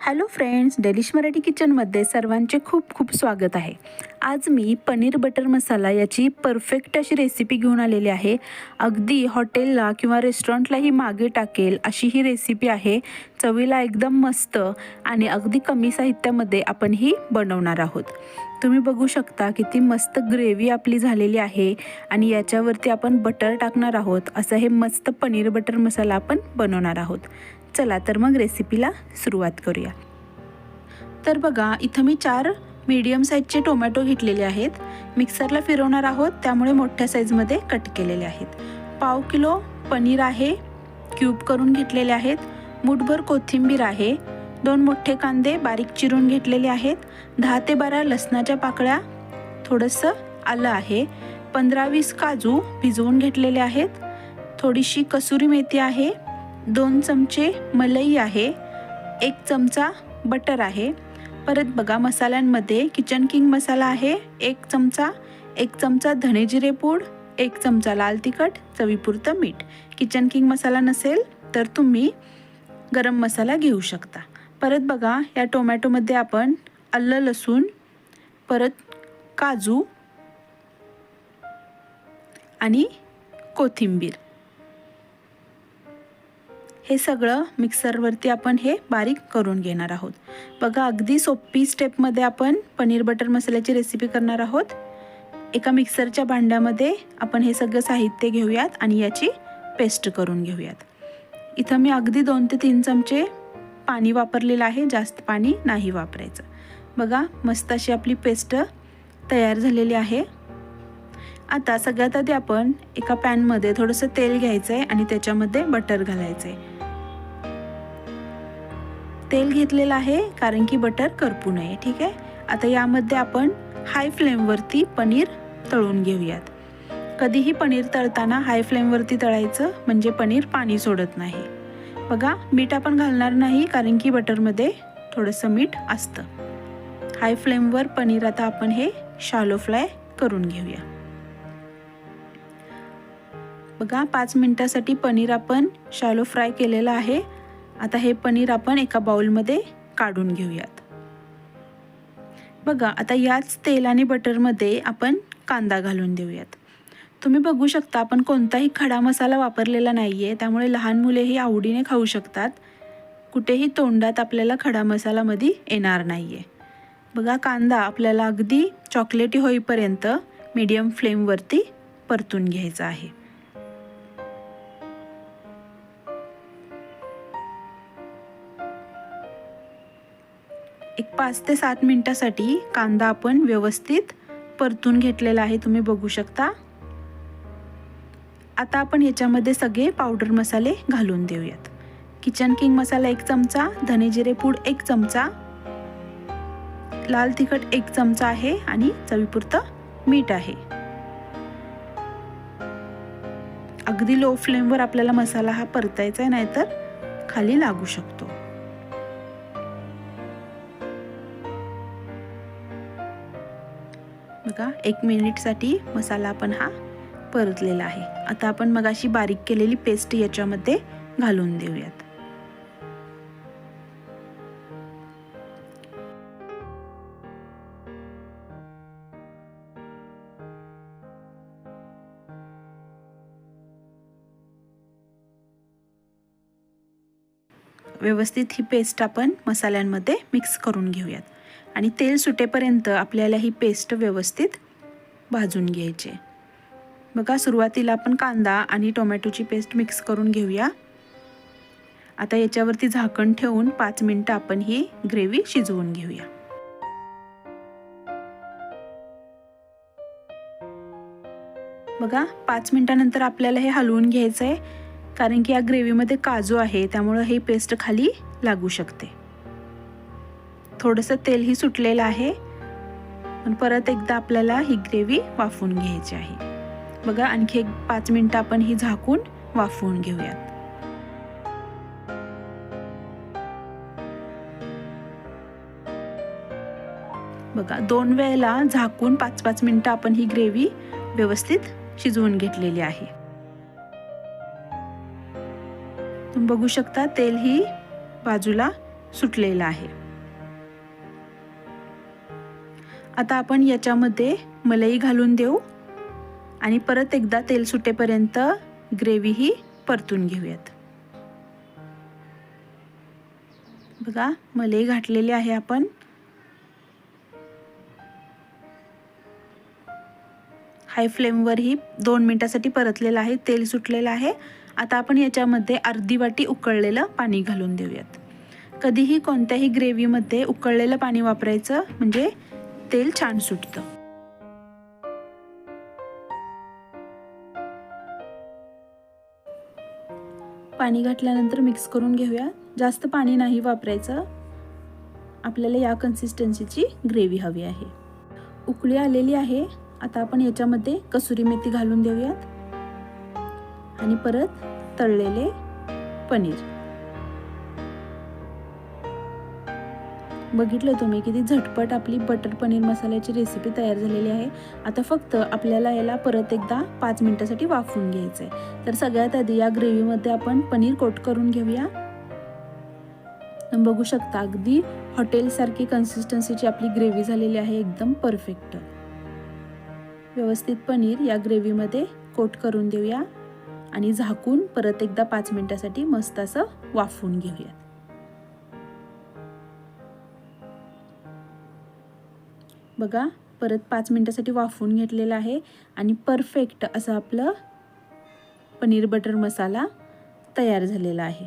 Hello friends delish Marathi किचनमध्ये सर्वांचे खूप खूप स्वागत आहे. आज मी पनीर बटर मसाला याची परफेक्ट अशी रेसिपी घेऊन आलेली आहे. अगदी हॉटेलला किंवा रेस्टॉरंटलाही मागे टाकेल अशी ही रेसिपी आहे. चवीला एकदम मस्त आणि अगदी कमी साहित्यामध्ये आपण ही बनवणार आहोत. तुम्ही बघू शकता किती मस्त ग्रेव्ही आपली झालेली आहे आणि याच्यावरती आपण बटर टाकणार आहोत. असं हे मस्त पनीर बटर मसाला आपण बनवणार आहोत. चला तर मग रेसिपीला सुरुवात करूया. तर बघा इथं मी चार मीडियम साईजचे टोमॅटो घेतलेले आहेत. मिक्सरला फिरवणार आहोत त्यामुळे मोठ्या साईजमध्ये कट केलेले आहेत. पाव किलो पनीर आहे क्यूब करून घेतलेले आहेत. मुठभर कोथिंबीर आहे दोन मोठे कांदे बारीक चिरून घेतलेले आहेत. दहा ते बारा लसणाच्या पाकळ्या थोडंसं आलं आहे. पंधरा वीस काजू भिजवून घेतलेले आहेत. थोडीशी कसुरी मेथी आहे दोन चमचे मलई आहे एक चमचा बटर आहे. परत बघा मसाल्यांमध्ये किचन किंग मसाला आहे एक चमचा एक चमचा धणेजिरे पूड एक चमचा लाल तिखट चवीपुरतं मीठ. किचन किंग मसाला नसेल तर तुम्ही गरम मसाला घेऊ शकता. परत बघा या टोमॅटोमध्ये आपण आलं लसूण परत काजू आणि कोथिंबीर. हे सगळं मिक्सरवरती आपण हे बारीक करून घेणार आहोत. बघा अगदी सोपी स्टेपमध्ये आपण पनीर बटर मसाल्याची रेसिपी करणार आहोत. एका मिक्सरच्या भांड्यामध्ये आपण हे सगळं साहित्य घेऊयात आणि याची पेस्ट करून घेऊयात. इथं मी अगदी दोन ते तीन चमचे पाणी वापरलेलं आहे जास्त पाणी नाही वापरायचं. बघा मस्त अशी आपली पेस्ट तयार झालेली आहे. आता सगळ्यात आधी आपण एका पॅनमध्ये थोडंसं तेल घ्यायचं आहे आणि त्याच्यामध्ये बटर घालायचं आहे तेल घेतलेलं आहे कारण की बटर करपू नये ठीक आहे? आता यामध्ये आपण हाय फ्लेमवरती पनीर तळून घेऊयात. कधीही पनीर तळताना हाय फ्लेमवरती तळायचं म्हणजे पनीर पाणी सोडत नाही. बघा मीठ आपण घालणार नाही कारण की बटरमध्ये थोडंसं मीठ असतं. हाय फ्लेमवर पनीर आता आपण हे शालो फ्राय करून घेऊया. बघा पाच मिनटासाठी पनीर आपण शालो फ्राय केलेलं आहे. आता हे पनीर आपण एका बाउलमध्ये काढून घेऊयात. बघा आता याच तेल आणि बटरमध्ये आपण कांदा घालून देऊयात. तुम्ही बघू शकता आपण कोणताही खडा मसाला वापरलेला नाही आहे त्यामुळे लहान मुलेही आवडीने खाऊ शकतात. कुठेही तोंडात आपल्याला खडा मसालामध्ये येणार नाही आहे बघा कांदा आपल्याला अगदी चॉकलेटी होईपर्यंत मीडियम फ्लेमवरती परतून घ्यायचा आहे. एक पाच ते सात मिनटासाठी कांदा आपण व्यवस्थित परतून घेतलेला आहे तुम्ही बघू शकता. आता आपण याच्यामध्ये सगळे पावडर मसाले घालून देऊयात. किचन किंग मसाला एक चमचा धने जिरे पूड एक चमचा लाल तिखट एक चमचा आहे आणि चवीपुरतं मीठ आहे. अगदी लो फ्लेमवर आपल्याला मसाला हा परतायचा आहे नाहीतर खाली लागू शकतो. बघा एक मिनिटसाठी मसाला आपण हा परतलेला आहे. आता आपण मगाशी बारीक केलेली पेस्ट याच्यामध्ये घालून देऊयात. व्यवस्थित ही पेस्ट आपण मसाल्यांमध्ये मिक्स करून घेऊयात. आणि तेल सुटेपर्यंत आपल्याला ही पेस्ट व्यवस्थित भाजून घ्यायची बघा सुरुवातीला आपण कांदा आणि टोमॅटोची पेस्ट मिक्स करून घेऊया. आता याच्यावरती झाकण ठेवून पाच मिनटं आपण ही ग्रेव्ही शिजवून घेऊया. बघा पाच मिनटानंतर आपल्याला हे हलवून घ्यायचं आहे कारण की या ग्रेव्हीमध्ये काजू आहे त्यामुळं हे पेस्ट खाली लागू शकते. थोडंसं तेलही सुटलेलं आहे. पण परत एकदा आपल्याला ही ग्रेव्ही वाफवून घ्यायची आहे. बघा आणखी एक पाच मिनटं आपण ही झाकून वाफवून घेऊयात. बघा दोन वेळेला झाकून पाच पाच मिनटं आपण ही ग्रेव्ही व्यवस्थित शिजवून घेतलेली आहे. तुम्ही बघू शकता तेल ही बाजूला सुटलेलं आहे. आता आपण याच्यामध्ये मलई घालून देऊ. आणि परत एकदा तेल सुटेपर्यंत ग्रेव्ही ही परतून घेऊयात. बघा मलई घातलेली आहे आपण. हाय फ्लेमवर ही दोन मिनटासाठी परतलेलं आहे तेल सुटलेलं आहे. आता आपण याच्यामध्ये अर्धी वाटी उकळलेलं पाणी घालून देऊयात. कधीही कोणत्याही ग्रेव्हीमध्ये उकळलेलं पाणी वापरायचं म्हणजे तेल छान सुटतं. पाणी घातल्यानंतर मिक्स करून घेऊया. जास्त पाणी नाही वापरायचं. आपल्याला या कन्सिस्टन्सीची ग्रेव्ही हवी आहे. उकळी आलेली आहे. आता आपण याच्यामध्ये कसुरी मेथी घालून देऊयात. आणि परत तळलेले पनीर. बघितलं तुम्ही किती झटपट आपली बटर पनीर मसाल्याची रेसिपी तयार झालेली आहे. आता फक्त आपल्याला याला परत एकदा पाच मिनटासाठी वाफवून घ्यायचं आहे तर सगळ्यात आधी या ग्रेव्हीमध्ये आपण पनीर कोट करून घेऊया. बघू शकता अगदी हॉटेलसारखी कन्सिस्टन्सीची आपली ग्रेव्ही झालेली आहे एकदम परफेक्ट व्यवस्थित पनीर या ग्रेव्हीमध्ये कोट करून देऊया. आणि झाकून परत एकदा पाच मिनटासाठी मस्त असं वाफवून घेऊया बघा परत पाच मिनटासाठी वाफवून घेतलेलं आहे. आणि परफेक्ट असं आपलं पनीर बटर मसाला तयार झालेला आहे.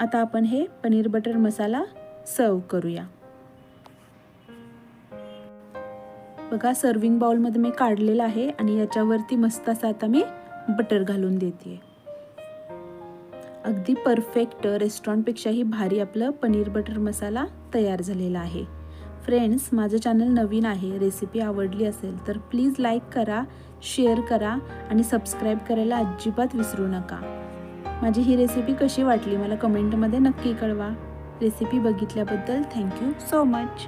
आता आपण हे पनीर बटर मसाला सर्व करूया. बघा सर्विंग बाउलमध्ये मी काढलेलं आहे आणि याच्यावरती मस्त असं आता मी बटर घालून देते अगदी परफेक्ट रेस्टॉरंटपेक्षाही भारी आपलं पनीर बटर मसाला तयार झालेला आहे. फ्रेंड्स माझं चॅनल नवीन आहे रेसिपी आवडली असेल तर प्लीज लाईक करा शेअर करा आणि सबस्क्राईब करायला अजिबात विसरू नका. माझी ही रेसिपी कशी वाटली मला कमेंटमध्ये नक्की कळवा. रेसिपी बघितल्याबद्दल थँक्यू सो मच